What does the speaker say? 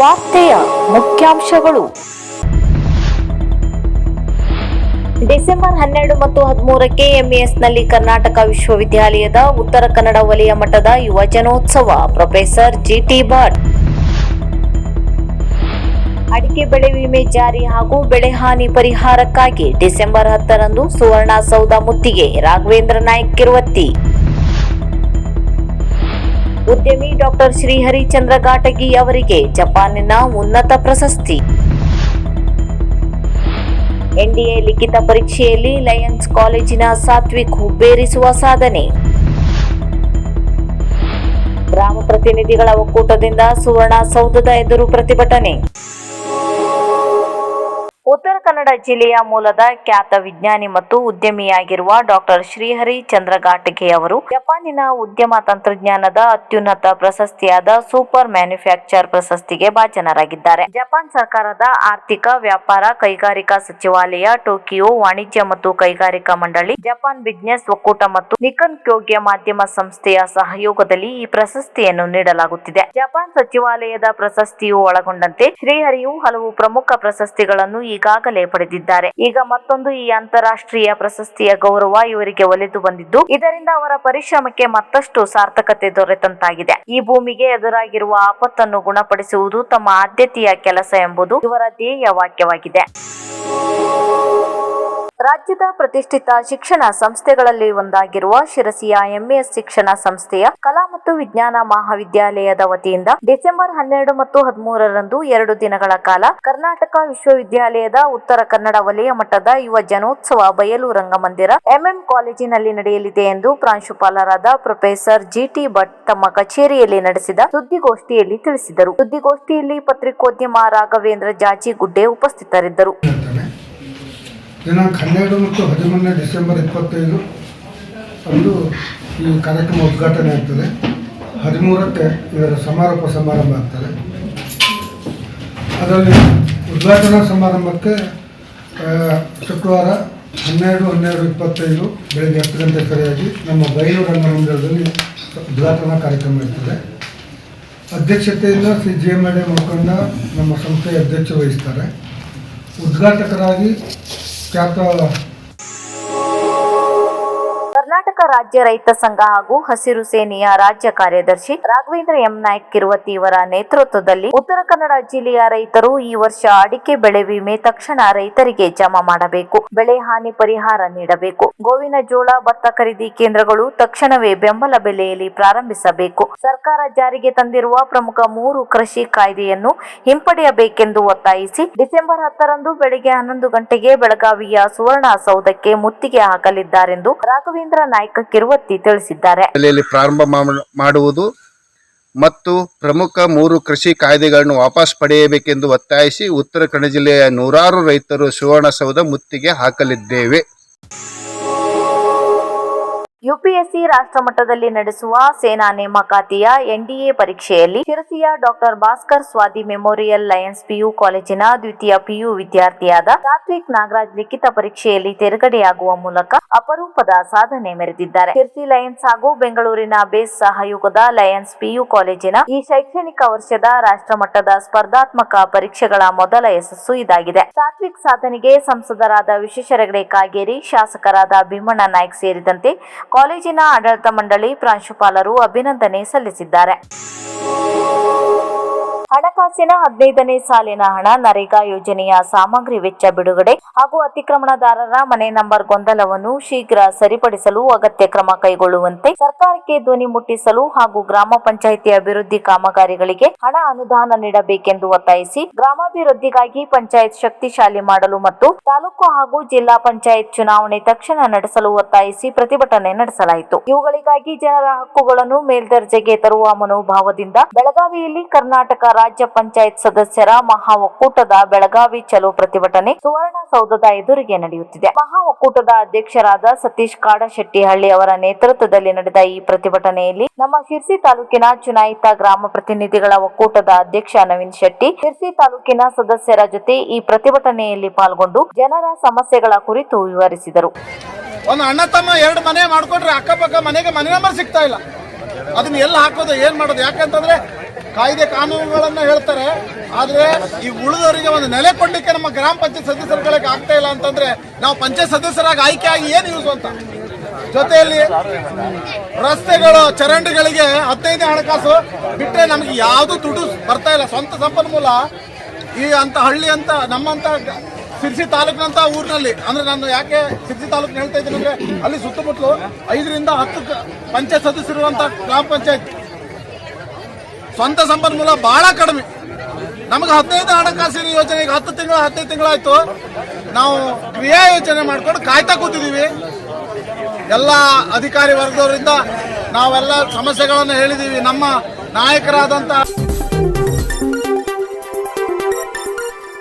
ವಾರ್ತೆಯ ಮುಖ್ಯಾಂಶಗಳು. ಡಿಸೆಂಬರ್ ಹನ್ನೆರಡು ಮತ್ತು ಹದಿಮೂರಕ್ಕೆ ಎಂಇಎಸ್ನಲ್ಲಿ ಕರ್ನಾಟಕ ವಿಶ್ವವಿದ್ಯಾಲಯದ ಉತ್ತರ ಕನ್ನಡ ವಲಯ ಮಟ್ಟದ ಯುವ ಜನೋತ್ಸವ, ಪ್ರೊಫೆಸರ್ ಜಿಟಿ ಭಟ್. ಅಡಿಕೆ ಬೆಳೆ ವಿಮೆ ಜಾರಿ ಹಾಗೂ ಬೆಳೆ ಹಾನಿ ಪರಿಹಾರಕ್ಕಾಗಿ ಡಿಸೆಂಬರ್ ಹತ್ತರಂದು ಸುವರ್ಣ ಸೌಧ ಮುತ್ತಿಗೆ ರಾಘವೇಂದ್ರ ನಾಯ್ಕ್ ಕಿರುವತ್ತಿ. ಉದ್ಯಮಿ ಡಾಕ್ಟರ್ ಶ್ರೀಹರಿ ಚಂದ್ರ ಘಾಟಗಿ ಅವರಿಗೆ ಜಪಾನಿನ ಉನ್ನತ ಪ್ರಶಸ್ತಿ. ಎನ್ಡಿಎ ಲಿಖಿತ ಪರೀಕ್ಷೆಯಲ್ಲಿ ಲಯನ್ಸ್ ಕಾಲೇಜಿನ ಸಾತ್ವಿಕ್ ಹುಬ್ಬೇರಿಸುವ ಸಾಧನೆ. ಗ್ರಾಮ ಪ್ರತಿನಿಧಿಗಳ ಒಕ್ಕೂಟದಿಂದ ಸುವರ್ಣ ಸೌಧದ ಎದುರು ಪ್ರತಿಭಟನೆ. ಉತ್ತರ ಕನ್ನಡ ಜಿಲ್ಲೆಯ ಮೂಲದ ಖ್ಯಾತ ವಿಜ್ಞಾನಿ ಮತ್ತು ಉದ್ಯಮಿಯಾಗಿರುವ ಡಾಕ್ಟರ್ ಶ್ರೀಹರಿ ಚಂದ್ರ ಅವರು ಜಪಾನಿನ ಉದ್ಯಮ ತಂತ್ರಜ್ಞಾನದ ಅತ್ಯುನ್ನತ ಪ್ರಶಸ್ತಿಯಾದ ಸೂಪರ್ ಮ್ಯಾನುಫ್ಯಾಕ್ಚರ್ ಪ್ರಶಸ್ತಿಗೆ ಭಾಜನರಾಗಿದ್ದಾರೆ. ಜಪಾನ್ ಸರ್ಕಾರದ ಆರ್ಥಿಕ ವ್ಯಾಪಾರ ಕೈಗಾರಿಕಾ ಸಚಿವಾಲಯ ಟೋಕಿಯೋ ವಾಣಿಜ್ಯ ಮತ್ತು ಕೈಗಾರಿಕಾ ಮಂಡಳಿ, ಜಪಾನ್ ಬಿಸ್ನೆಸ್ ಒಕ್ಕೂಟ ಮತ್ತು ನಿಕನ್ ಕ್ಯೋಗ್ಯ ಮಾಧ್ಯಮ ಸಂಸ್ಥೆಯ ಸಹಯೋಗದಲ್ಲಿ ಈ ಪ್ರಶಸ್ತಿಯನ್ನು ನೀಡಲಾಗುತ್ತಿದೆ. ಜಪಾನ್ ಸಚಿವಾಲಯದ ಪ್ರಶಸ್ತಿಯು ಒಳಗೊಂಡಂತೆ ಶ್ರೀಹರಿಯು ಹಲವು ಪ್ರಮುಖ ಪ್ರಶಸ್ತಿಗಳನ್ನು ಈಗಾಗಲೇ ಪಡೆದಿದ್ದಾರೆ. ಈಗ ಮತ್ತೊಂದು ಈ ಅಂತಾರಾಷ್ಟ್ರೀಯ ಪ್ರಶಸ್ತಿಯ ಗೌರವ ಇವರಿಗೆ ಒಲಿದು ಬಂದಿದ್ದು, ಇದರಿಂದ ಅವರ ಪರಿಶ್ರಮಕ್ಕೆ ಮತ್ತಷ್ಟು ಸಾರ್ಥಕತೆ ದೊರೆತಂತಾಗಿದೆ. ಈ ಭೂಮಿಗೆ ಎದುರಾಗಿರುವ ಆಪತ್ತನ್ನು ಗುಣಪಡಿಸುವುದು ತಮ್ಮ ಆದ್ಯತೆಯ ಕೆಲಸ ಎಂಬುದು ಇವರ ಧ್ಯೇಯ ವಾಕ್ಯವಾಗಿದೆ. ರಾಜ್ಯದ ಪ್ರತಿಷ್ಠಿತ ಶಿಕ್ಷಣ ಸಂಸ್ಥೆಗಳಲ್ಲಿ ಒಂದಾಗಿರುವ ಶಿರಸಿಯ ಎಂಎಸ್ ಶಿಕ್ಷಣ ಸಂಸ್ಥೆಯ ಕಲಾ ಮತ್ತು ವಿಜ್ಞಾನ ಮಹಾವಿದ್ಯಾಲಯದ ವತಿಯಿಂದ ಡಿಸೆಂಬರ್ ಹನ್ನೆರಡು ಮತ್ತು ಹದಿಮೂರರಂದು ಎರಡು ದಿನಗಳ ಕಾಲ ಕರ್ನಾಟಕ ವಿಶ್ವವಿದ್ಯಾಲಯದ ಉತ್ತರ ಕನ್ನಡ ವಲಯ ಮಟ್ಟದ ಯುವ ಜನೋತ್ಸವ ಬಯಲು ರಂಗಮಂದಿರ ಎಂಎಂ ಕಾಲೇಜಿನಲ್ಲಿ ನಡೆಯಲಿದೆ ಎಂದು ಪ್ರಾಂಶುಪಾಲರಾದ ಪ್ರೊಫೆಸರ್ ಜಿಟಿ ಭಟ್ ತಮ್ಮ ಕಚೇರಿಯಲ್ಲಿ ನಡೆಸಿದ ಸುದ್ದಿಗೋಷ್ಠಿಯಲ್ಲಿ ತಿಳಿಸಿದರು. ಸುದ್ದಿಗೋಷ್ಠಿಯಲ್ಲಿ ಪತ್ರಿಕೋದ್ಯಮ ರಾಘವೇಂದ್ರ ಜಾಜಿಗುಡ್ಡೆ ಉಪಸ್ಥಿತರಿದ್ದರು. ದಿನಾಂಕ ಹನ್ನೆರಡು ಮತ್ತು ಹದಿಮೂರನೇ ಡಿಸೆಂಬರ್ ಇಪ್ಪತ್ತೈದು ಅಂದು ಈ ಕಾರ್ಯಕ್ರಮ ಉದ್ಘಾಟನೆ ಆಗ್ತದೆ. ಹದಿಮೂರಕ್ಕೆ ಇದರ ಸಮಾರೋಪ ಸಮಾರಂಭ ಆಗ್ತದೆ. ಅದರಲ್ಲಿ ಉದ್ಘಾಟನಾ ಸಮಾರಂಭಕ್ಕೆ ಶುಕ್ರವಾರ ಹನ್ನೆರಡು ಹನ್ನೆರಡು ಇಪ್ಪತ್ತೈದು ಬೆಳಗ್ಗೆ ಹತ್ತು ಗಂಟೆ ಸರಿಯಾಗಿ ನಮ್ಮ ಬಯಲು ರಂಗಮಂದಿರದಲ್ಲಿ ಉದ್ಘಾಟನಾ ಕಾರ್ಯಕ್ರಮ ಇರ್ತದೆ. ಅಧ್ಯಕ್ಷತೆಯಿಂದ ಶ್ರೀ ಜಿ ಎಂ ಎಡೆ ಮುಖಂಡ ನಮ್ಮ ಸಂಸ್ಥೆಯ ಅಧ್ಯಕ್ಷ ವಹಿಸ್ತಾರೆ. ಉದ್ಘಾಟಕರಾಗಿ ಖ್ಯಾತ ಕರ್ನಾಟಕ ರಾಜ್ಯ ರೈತ ಸಂಘ ಹಾಗೂ ಹಸಿರು ಸೇನೆಯ ರಾಜ್ಯ ಕಾರ್ಯದರ್ಶಿ ರಾಘವೇಂದ್ರ ಎಂ ನಾಯ್ಕ್ ಕಿರುವತ್ತಿ ಇವರ ನೇತೃತ್ವದಲ್ಲಿ ಉತ್ತರ ಕನ್ನಡ ಜಿಲ್ಲೆಯ ರೈತರು ಈ ವರ್ಷ ಅಡಿಕೆ ಬೆಳೆ ವಿಮೆ ತಕ್ಷಣ ರೈತರಿಗೆ ಜಮಾ ಮಾಡಬೇಕು. ಬೆಳೆ ಹಾನಿ ಪರಿಹಾರ ನೀಡಬೇಕು. ಗೋವಿನ ಜೋಳ, ಭತ್ತ ಖರೀದಿ ಕೇಂದ್ರಗಳು ತಕ್ಷಣವೇ ಬೆಂಬಲ ಬೆಲೆಯಲ್ಲಿ ಪ್ರಾರಂಭಿಸಬೇಕು. ಸರ್ಕಾರ ಜಾರಿಗೆ ತಂದಿರುವ ಪ್ರಮುಖ ಮೂರು ಕೃಷಿ ಕಾಯ್ದೆಯನ್ನು ಹಿಂಪಡೆಯಬೇಕೆಂದು ಒತ್ತಾಯಿಸಿ, ಡಿಸೆಂಬರ್ ಹತ್ತರಂದು ಬೆಳಿಗ್ಗೆ ಹನ್ನೊಂದು ಗಂಟೆಗೆ ಬೆಳಗಾವಿಯ ಸುವರ್ಣ ಸೌಧಕ್ಕೆ ಮುತ್ತಿಗೆ ಹಾಕಲಿದ್ದಾರೆಂದು ರಾಘವೇಂದ್ರ ನಾಯ್ಕ ಕಿರುವತ್ತಿ ತಿಳಿಸಿದ್ದಾರೆ. ಪ್ರಾರಂಭ ಮಾಡುವುದು ಮತ್ತು ಪ್ರಮುಖ ಮೂರು ಕೃಷಿ ಕಾಯ್ದೆಗಳನ್ನು ವಾಪಸ್ ಪಡೆಯಬೇಕೆಂದು ಒತ್ತಾಯಿಸಿ ಉತ್ತರ ಕನ್ನಡ ಜಿಲ್ಲೆಯ ನೂರಾರು ರೈತರು ಸುವರ್ಣಸೌಧ ಮುತ್ತಿಗೆ ಹಾಕಲಿದ್ದೇವೆ. ಯುಪಿಎಸ್ಸಿ ರಾಷ್ಟ್ರ ಮಟ್ಟದಲ್ಲಿ ನಡೆಸುವ ಸೇನಾ ನೇಮಕಾತಿಯ ಎನ್ಡಿಎ ಪರೀಕ್ಷೆಯಲ್ಲಿ ಶಿರಸಿಯ doctor Bhaskar Swadi memorial Lions PU ಕಾಲೇಜಿನ ದ್ವಿತೀಯ ಪಿಯು ವಿದ್ಯಾರ್ಥಿಯಾದ ಸಾತ್ವಿಕ್ ನಾಗರಾಜ್ ಲಿಖಿತ ಪರೀಕ್ಷೆಯಲ್ಲಿ ತೆರುಗಡೆಯಾಗುವ ಮೂಲಕ ಅಪರೂಪದ ಸಾಧನೆ ಮೆರೆದಿದ್ದಾರೆ. ಶಿರ್ಸಿ ಲಯನ್ಸ್ ಹಾಗೂ ಬೆಂಗಳೂರಿನ ಬೇಸ್ ಸಹಯೋಗದ ಲಯನ್ಸ್ ಪಿಯು ಕಾಲೇಜಿನ ಈ ಶೈಕ್ಷಣಿಕ ವರ್ಷದ ರಾಷ್ಟ್ರ ಮಟ್ಟದ ಸ್ಪರ್ಧಾತ್ಮಕ ಪರೀಕ್ಷೆಗಳ ಮೊದಲ ಯಶಸ್ಸು ಇದಾಗಿದೆ. ಸಾತ್ವಿಕ್ ಸಾಧನೆಗೆ ಸಂಸದರಾದ ವಿಶ್ವೇಶ್ವರಗಡೆ ಕಾಗೇರಿ, ಶಾಸಕರಾದ ಭೀಮಣ್ಣ ನಾಯ್ಕ್ ಸೇರಿದಂತೆ ಕಾಲೇಜಿನ ಆಡಳಿತ ಮಂಡಳಿ ಪ್ರಾಂಶುಪಾಲರು ಅಭಿನಂದನೆ ಸಲ್ಲಿಸಿದ್ದಾರೆ. ಹಣಕಾಸಿನ ಹದಿನೈದನೇ ಸಾಲಿನ ಹಣ ನರೇಗಾ ಯೋಜನೆಯ ಸಾಮಗ್ರಿ ವೆಚ್ಚ ಬಿಡುಗಡೆ ಹಾಗೂ ಅತಿಕ್ರಮಣದಾರರ ಮನೆ ನಂಬರ್ ಗೊಂದಲವನ್ನು ಶೀಘ್ರ ಸರಿಪಡಿಸಲು ಅಗತ್ಯ ಕ್ರಮ ಕೈಗೊಳ್ಳುವಂತೆ ಸರ್ಕಾರಕ್ಕೆ ಧ್ವನಿ ಮುಟ್ಟಿಸಲು ಹಾಗೂ ಗ್ರಾಮ ಪಂಚಾಯಿತಿ ಅಭಿವೃದ್ಧಿ ಕಾಮಗಾರಿಗಳಿಗೆ ಹಣ ಅನುದಾನ ನೀಡಬೇಕೆಂದು ಒತ್ತಾಯಿಸಿ ಗ್ರಾಮಾಭಿವೃದ್ಧಿಗಾಗಿ ಪಂಚಾಯತ್ ಶಕ್ತಿಶಾಲಿ ಮಾಡಲು ಮತ್ತು ತಾಲೂಕು ಹಾಗೂ ಜಿಲ್ಲಾ ಪಂಚಾಯತ್ ಚುನಾವಣೆ ತಕ್ಷಣ ನಡೆಸಲು ಒತ್ತಾಯಿಸಿ ಪ್ರತಿಭಟನೆ ನಡೆಸಲಾಯಿತು. ಇವುಗಳಿಗಾಗಿ ಜನರ ಹಕ್ಕುಗಳನ್ನು ಮೇಲ್ದರ್ಜೆಗೆ ತರುವ ಮನೋಭಾವದಿಂದ ಬೆಳಗಾವಿಯಲ್ಲಿ ಕರ್ನಾಟಕ ರಾಜ್ಯ ಪಂಚಾಯತ್ ಸದಸ್ಯರ ಮಹಾ ಒಕ್ಕೂಟದ ಬೆಳಗಾವಿ ಚಲೋ ಪ್ರತಿಭಟನೆ ಸುವರ್ಣ ಸೌಧದ ಎದುರಿಗೆ ನಡೆಯುತ್ತಿದೆ. ಮಹಾ ಒಕ್ಕೂಟದ ಅಧ್ಯಕ್ಷರಾದ ಸತೀಶ್ ಕಾಡಶೆಟ್ಟಿಹಳ್ಳಿ ಅವರ ನೇತೃತ್ವದಲ್ಲಿ ನಡೆದ ಈ ಪ್ರತಿಭಟನೆಯಲ್ಲಿ ನಮ್ಮ ಶಿರ್ಸಿ ತಾಲೂಕಿನ ಚುನಾಯಿತ ಗ್ರಾಮ ಪ್ರತಿನಿಧಿಗಳ ಒಕ್ಕೂಟದ ಅಧ್ಯಕ್ಷ ನವೀನ್ ಶೆಟ್ಟಿ, ಶಿರ್ಸಿ ತಾಲೂಕಿನ ಸದಸ್ಯರ ಜೊತೆ ಈ ಪ್ರತಿಭಟನೆಯಲ್ಲಿ ಪಾಲ್ಗೊಂಡು ಜನರ ಸಮಸ್ಯೆಗಳ ಕುರಿತು ವಿವರಿಸಿದರು. ಒಂದು ಅಣ್ಣ ತಮ್ಮ ಎರಡು ಮನೆ ಮಾಡ್ಕೊಂಡ್ರೆ ಅಕ್ಕಪಕ್ಕ ಮನೆಗೆ ಮನೆ ನಂಬರ್ ಸಿಗ್ತಾ ಇಲ್ಲ. ಅದನ್ನ ಎಲ್ಲಿ ಹಾಕೋದು, ಏನ್ ಮಾಡೋದು? ಯಾಕಂತಂದ್ರೆ ಕಾಯ್ದೆ ಕಾನೂನುಗಳನ್ನ ಹೇಳ್ತಾರೆ, ಆದ್ರೆ ಈ ಉಳಿದವರಿಗೆ ಒಂದು ನೆಲೆ ಕೊಡ್ಲಿಕ್ಕೆ ನಮ್ಮ ಗ್ರಾಮ ಪಂಚಾಯತ್ ಸದಸ್ಯರುಗಳಿಗೆ ಆಗ್ತಾ ಇಲ್ಲ ಅಂತಂದ್ರೆ ನಾವು ಪಂಚಾಯತ್ ಸದಸ್ಯರಾಗಿ ಆಯ್ಕೆ ಆಗಿ ಏನು ಯೂಸ್ ಅಂತ? ಜೊತೆಯಲ್ಲಿ ರಸ್ತೆಗಳು, ಚರಂಡಿಗಳಿಗೆ ಹದಿನೈದು ಹಣಕಾಸು ಬಿಟ್ಟರೆ ನಮಗೆ ಯಾವುದು ದುಡ್ಡು ಬರ್ತಾ ಇಲ್ಲ. ಸ್ವಂತ ಸಂಪನ್ಮೂಲ ಈ ಅಂತ ಹಳ್ಳಿ ಅಂತ, ನಮ್ಮಂತ ಸಿರ್ಸಿ ತಾಲೂಕಿನಂತ ಊರಿನಲ್ಲಿ, ಅಂದ್ರೆ ನಾನು ಯಾಕೆ ಸಿರ್ಸಿ ತಾಲೂಕಿನ ಹೇಳ್ತಾ ಇದ್ದೀನಿ ಅಂದ್ರೆ ಅಲ್ಲಿ ಸುತ್ತಮುತ್ತಲು ಐದರಿಂದ ಹತ್ತು ಪಂಚಾಯತ್ ಸದಸ್ಯರುವಂತ ಗ್ರಾಮ ಪಂಚಾಯತ್. ಸ್ವಂತ ಸಂಪನ್ಮೂಲ ಬಹಳ ಕಡಿಮೆ. ನಮಗೆ ಹದಿನೈದು ಹಣಕಾಸಿನ ಯೋಜನೆ, ಈಗ ಹತ್ತು ತಿಂಗಳು, ಹದಿನೈದು ತಿಂಗಳಾಯ್ತು. ನಾವು ಕ್ರಿಯಾ ಯೋಜನೆ ಮಾಡ್ಕೊಂಡು ಕಾಯ್ತಾ ಕೂತಿದ್ದೀವಿ ಎಲ್ಲ ಅಧಿಕಾರಿ ವರ್ಗದವರಿಂದ ನಾವೆಲ್ಲ ಸಮಸ್ಯೆಗಳನ್ನು ಹೇಳಿದ್ದೀವಿ ನಮ್ಮ ನಾಯಕರಾದಂಥ